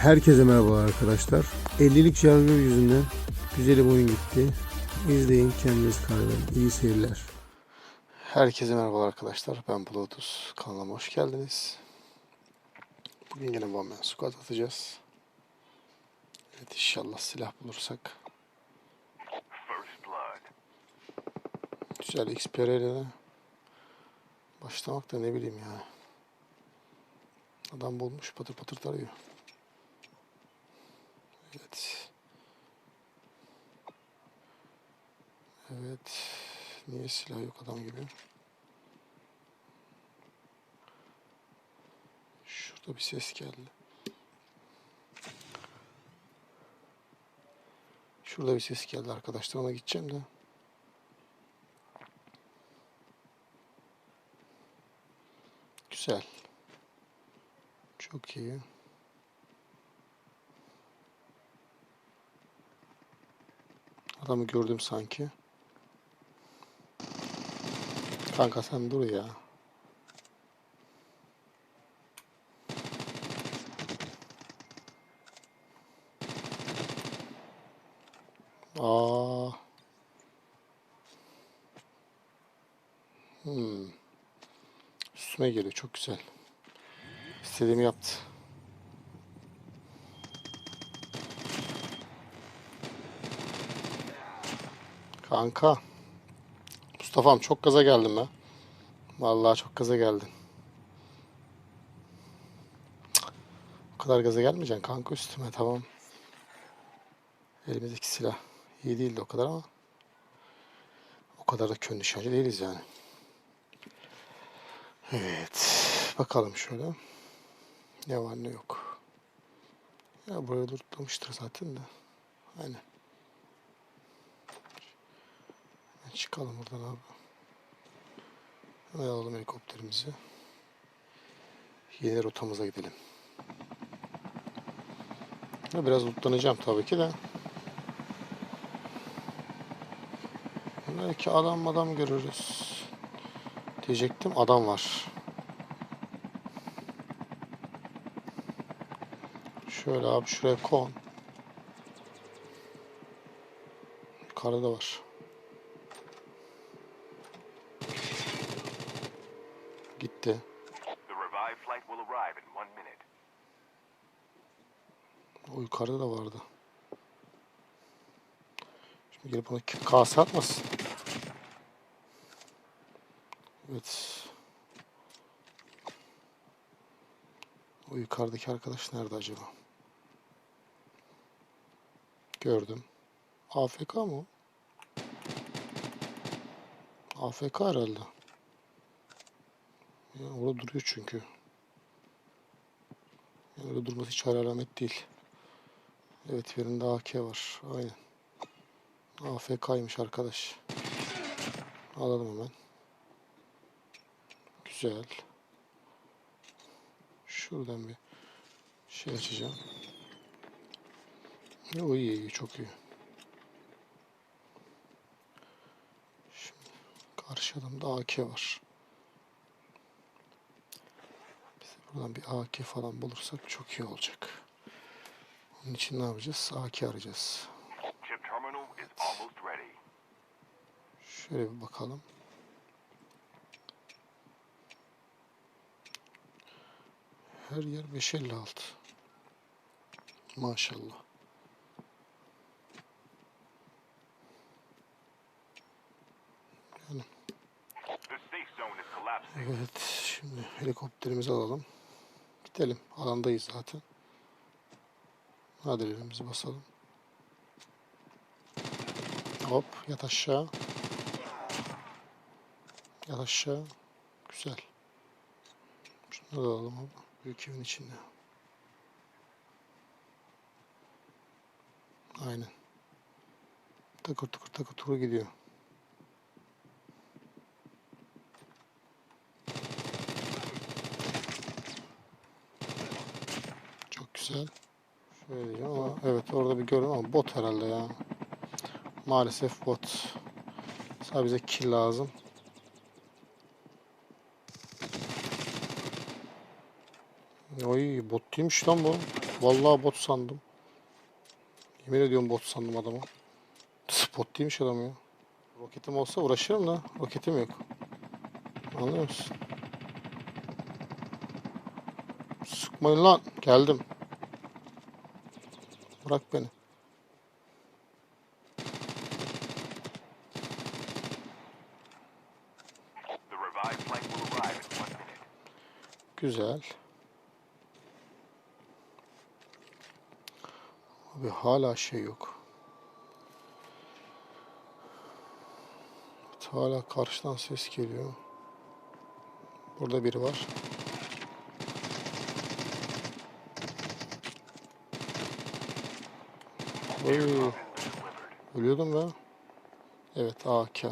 Herkese merhaba arkadaşlar. 50'lik şarjör yüzünden güzel oyun gitti. İzleyin kendiniz karar verin. İyi seyirler. Herkese merhaba arkadaşlar. Ben Bluetooth. Kanalıma hoş geldiniz. Bugün yine One Man Squad atacağız. Evet inşallah silah bulursak. Güzel XPR ile başlamak da ne bileyim ya. Adam bulmuş patır patır tarıyor. Evet. Evet. Niye silah yok adam gibi? Şurada bir ses geldi. Şurada bir ses geldi arkadaşlar ona gideceğim de. Güzel. Çok iyi. Adamı gördüm sanki. Kanka sen dur ya. Aa. Hmm. Üstüme geliyor. Çok güzel. İstediğimi yaptı. Kanka. Mustafa'm çok gaza geldim ben. Vallahi çok gaza geldin. O kadar gaza gelmeyeceksin kanka üstüme tamam. Elimizdeki silah iyi değildi o kadar ama o kadar da kön nişancı değiliz yani. Evet. Bakalım şöyle. Ne var ne yok. Ya buraya lootlamıştır zaten de. Aynen. Hemen Çıkalım buradan abi. Hemen alalım helikopterimizi. Yeni rotamıza gidelim. Biraz lootlanacağım tabii ki de. Belki adam adam görürüz. Diyecektim adam var. Şöyle abi şuraya kon. Yukarıda da var. Gitti. The revived flight will arrive in one minute. O yukarıda da vardı. Şimdi gelip ona kase atmasın. Evet. O yukarıdaki arkadaş nerede acaba? Gördüm. AFK mı? AFK herhalde. Orada duruyor çünkü. Öyle durması hiç alamet değil. Evet birinde AK var. Aynen. AFK'ymış arkadaş. Alalım hemen. Güzel. Şuradan bir şey açacağım. O iyi iyi çok iyi. Şimdi karşı adamda AK var. Biz de buradan bir AK falan bulursak çok iyi olacak. Onun için ne yapacağız? AK arayacağız. Şöyle bir bakalım. Her yer 556. Maşallah. Yani, evet, şimdi helikopterimizi alalım. Gidelim. Alandayız zaten. Hadi elimizi basalım. Hop, yat aşağı. Yat aşağı. Güzel. Şunu da alalım. Büyük evin içinde. Aynen. Takır takır takır gidiyor. Çok güzel. Şöyle ama evet orada bir gördüm ama bot herhalde ya. Maalesef bot. Sadece bize kill lazım. Oy bot değilmiş lan bu. Vallahi bot sandım. Yemin ediyorum bot sandım adamı. Bot değilmiş adam ya. Roketim olsa uğraşırım da roketim yok. Anlıyor musun? Sıkmayın lan. Geldim. Bırak beni. The revived flight will arrive in one minute. Güzel. Abi hala şey yok. Hala karşıdan ses geliyor. Burada biri var. Oy, ölüyordum be. Evet AK.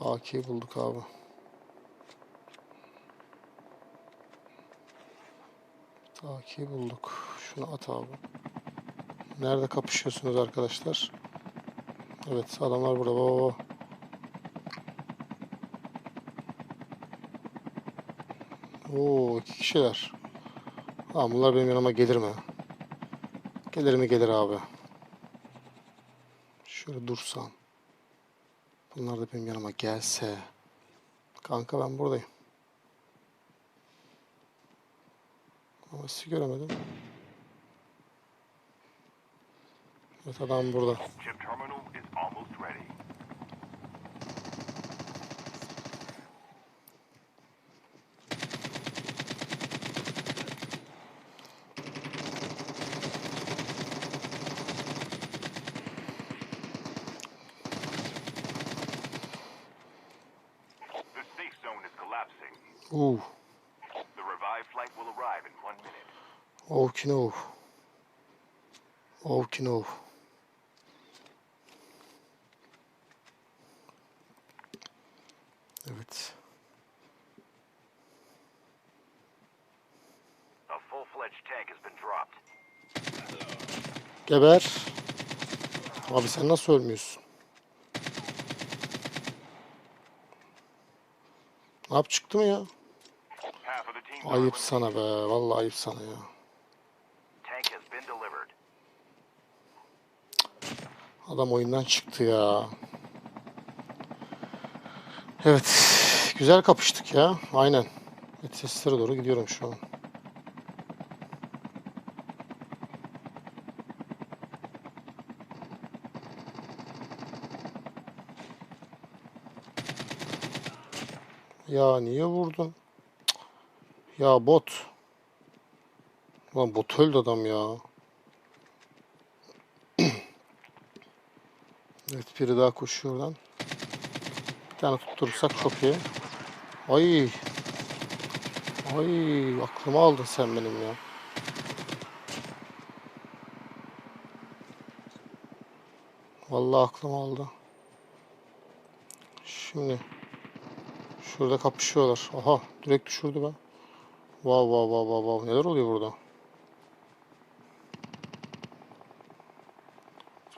AK'yi bulduk abi. Taki bulduk. Şunu at abi. Nerede kapışıyorsunuz arkadaşlar? Evet adamlar burada. Baba. Oo iki kişiler. Tamam bunlar benim yanıma gelir mi? Gelir mi gelir abi. Şöyle dursam. Bunlar da benim yanıma gelse. Kanka ben buradayım. Ama sizi göremedim. Evet adam burada. Uuu. The revived flight will arrive in one minute. Ovkinov. Ovkinov. Evet. A full-fledged tank has been dropped. Geber. Abi sen nasıl ölmüyorsun? Ne yap çıktı mı ya? Ayıp sana be. Vallahi ayıp sana ya. Adam oyundan çıktı ya. Evet. Güzel kapıştık ya. Aynen. Evet, seslere doğru gidiyorum şu an. Ya niye vurdun? Ya bot. Lan bot öldü adam ya. Evet biri daha koşuyor oradan. Bir tane tutturursak çok iyi. Ay. Ay aklımı aldın sen benim ya. Vallahi aklım aldı. Şimdi şurada kapışıyorlar. Aha direkt düşürdü be. Vav vav vav vav vav. Neler oluyor burada?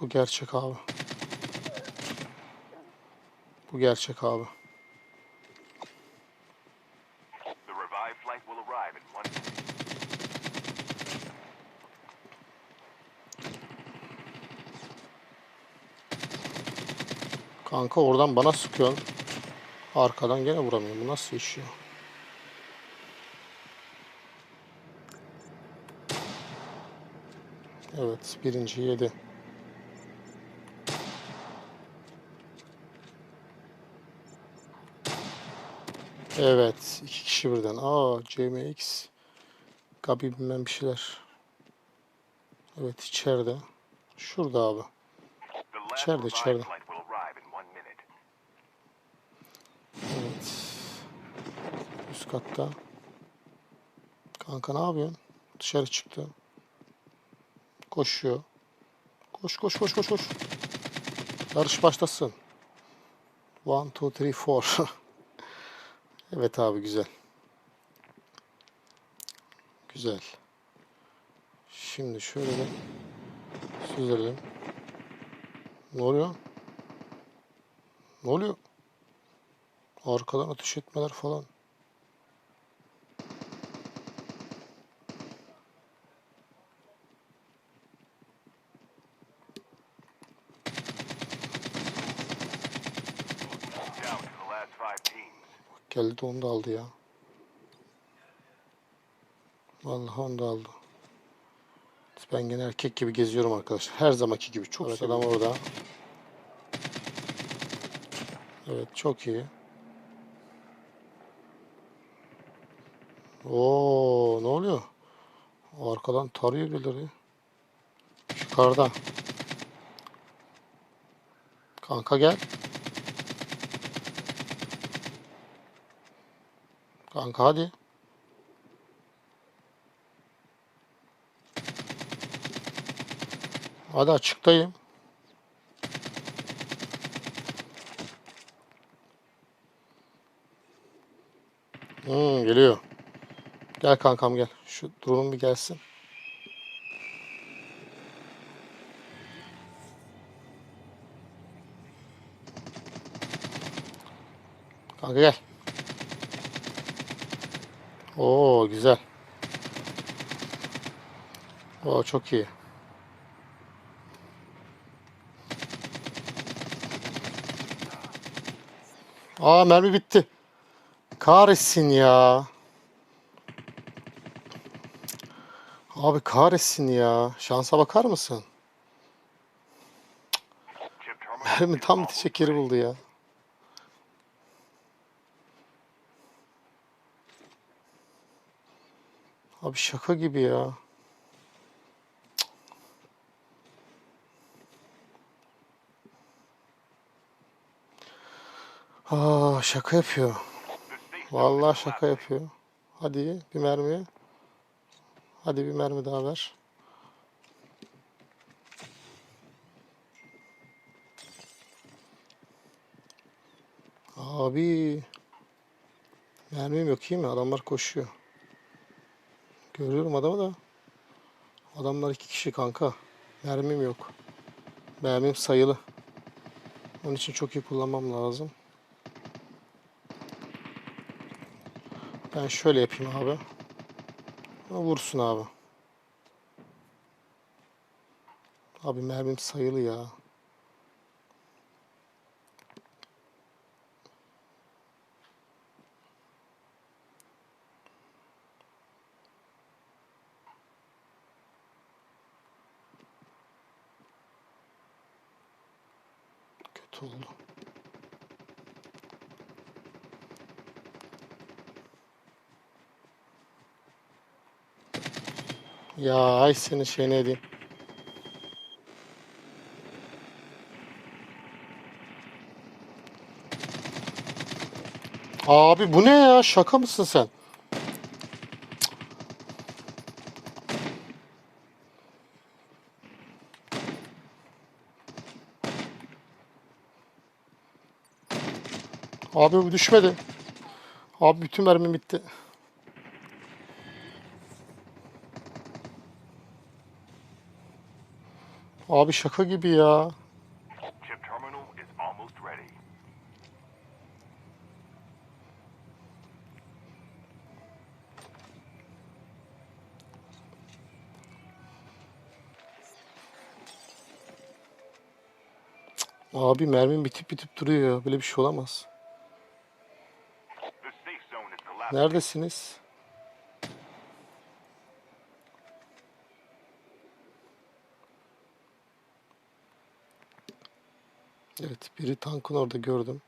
Bu gerçek abi. Bu gerçek abi. Kanka oradan bana sıkıyor. Arkadan gene vuramıyorum. Bu nasıl iş ya? Evet, birinci yedi. Evet, iki kişi birden. Aa, CMX. Gabi bilmem bir şeyler. Evet, içeride. Şurada abi. İçeride, içeride. Evet. Üst katta. Kanka ne yapıyorsun? Dışarı çıktı. Koşuyor. Koş koş koş koş koş. Yarış başlasın. One, two, three, four. evet abi güzel. Güzel. Şimdi şöyle bir süzelim. Ne oluyor? Ne oluyor? Arkadan ateş etmeler falan. Geldi de onu da aldı ya. Vallahi onu da aldı. Ben gene erkek gibi geziyorum arkadaşlar. Her zamanki gibi. Çok adam orada. Evet çok iyi. Oo ne oluyor? Arkadan tarıyor birileri. Yukarıda. Kanka gel. Kanka hadi. Hadi açıktayım. Hmm, geliyor. Gel kankam gel. Şu drone'un bir gelsin. Kanka gel. Oo güzel. Oo çok iyi. Aa mermi bitti. Kahretsin ya. Abi kahretsin ya. Şansa bakar mısın? Mermi tam bitecek yeri buldu ya. Abi şaka gibi ya. Aa şaka yapıyor. Vallahi şaka yapıyor. Hadi bir mermi. Hadi bir mermi daha ver. Abi. Mermim yok iyi mi? Adamlar koşuyor. Görüyorum adamı da. Adamlar iki kişi kanka. Mermim yok. Mermim sayılı. Onun için çok iyi kullanmam lazım. Ben şöyle yapayım abi. Vursun abi. Abi mermim sayılı ya. Ya ay senin şeyine edeyim. Abi bu ne ya? Şaka mısın sen? Abi bu düşmedi. Abi bütün mermim bitti. Abi şaka gibi ya. Chip terminal is almost ready. Abi mermim bitip bitip duruyor ya. Böyle bir şey olamaz. Neredesiniz? Evet, biri tankın orada gördüm.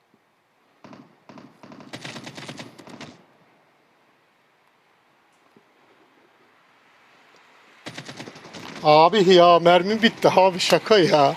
Abi ya mermim bitti abi şaka ya.